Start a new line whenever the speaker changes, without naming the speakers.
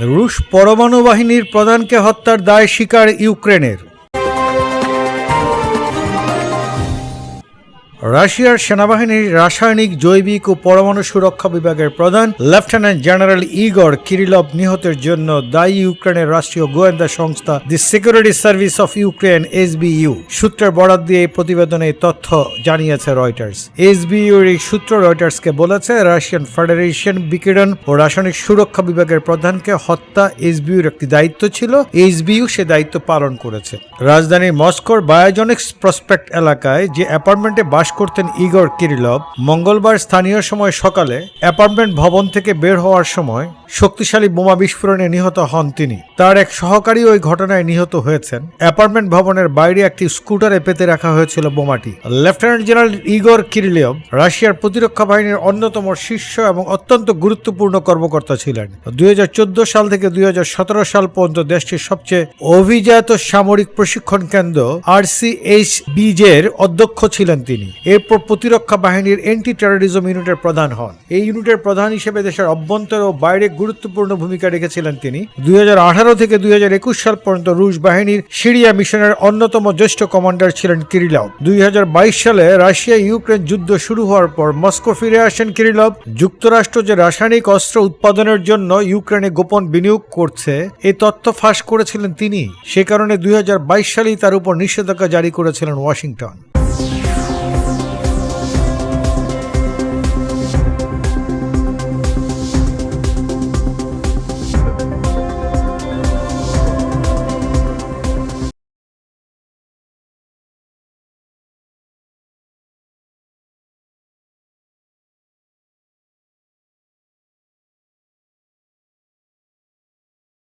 রুশ পরমাণু বাহিনীর প্রধানকে হত্যার দায় স্বীকার ইউক্রেনের। রাশিয়ার সেনাবাহিনীর রাসায়নিক, জৈবিক ও পরমাণু সুরক্ষা বিভাগের প্রধান, লেফটেন্যান্ট জেনারেল ইগর কিরিলভ নিহতের জন্য দায়ী ইউক্রেনের রাষ্ট্রীয় গোয়েন্দা সংস্থা the security service of Ukraine SBU. সূত্রের বরাত দিয়ে প্রতিবেদনে তথ্য জানিয়েছে রয়টার্স। এসবিইউর এই সূত্র রয়টার্সকে বলেছে, রাশিয়ান ফেডারেশন বিকিরণ ও রাসায়নিক সুরক্ষা বিভাগের প্রধানকে হত্যা এসবিইউর একটি দায়িত্ব ছিল, এসবিইউ সে দায়িত্ব পালন করেছে। রাজধানীর মস্কোর বায়োজনিক্স প্রসপেক্ট এলাকায় যে অ্যাপার্টমেন্টে বাস করতেন ইগর কিরিলভ। মঙ্গলবার স্থানীয় সময় সকালে অ্যাপার্টমেন্ট ভবন থেকে বের হওয়ার সময় শক্তিশালী বোমা বিস্ফোরণে নিহত হন তিনি। তার এক সহকারী ওই ঘটনায় নিহত হয়েছেন। অ্যাপার্টমেন্ট ভবনের বাইরে একটি স্কুটারে পেতে রাখা হয়েছিল বোমাটি। লেফটেন্যান্ট জেনারেল ইগর কিরিলিয়ভ রাশিয়ার প্রতিরক্ষা বাহিনীর অন্যতম শীর্ষ এবং অত্যন্ত গুরুত্বপূর্ণ কর্মকর্তা ছিলেন। দুই হাজার চোদ্দ সাল থেকে দুই হাজার সতেরো সাল পর্যন্ত দেশটির সবচেয়ে অভিজাত সামরিক প্রশিক্ষণ কেন্দ্র আরসিএইচবিজের অধ্যক্ষ ছিলেন তিনি। এরপর প্রতিরক্ষা বাহিনীর অ্যান্টি টেরোরিজম ইউনিটের প্রধান হন। এই ইউনিটের প্রধান হিসেবে দেশের অভ্যন্তর ও বাইরে গুরুত্বপূর্ণ ভূমিকা রেখেছিলেন তিনি। দুই থেকে দুই সাল পর্যন্ত রুশ বাহিনীর সিরিয়া মিশনের অন্যতম জ্যেষ্ঠ কমান্ডার ছিলেন কিরিলভ। দুই সালে রাশিয়া ইউক্রেন যুদ্ধ শুরু হওয়ার পর মস্কো ফিরে আসেন কিরিলভ। যুক্তরাষ্ট্র যে রাসায়নিক অস্ত্র উৎপাদনের জন্য ইউক্রেনে গোপন বিনিয়োগ করছে এই তথ্য ফাঁস করেছিলেন তিনি। সে কারণে দুই হাজার বাইশ সালেই তার উপর নিষেধাজ্ঞা জারি করেছিলেন ওয়াশিংটন।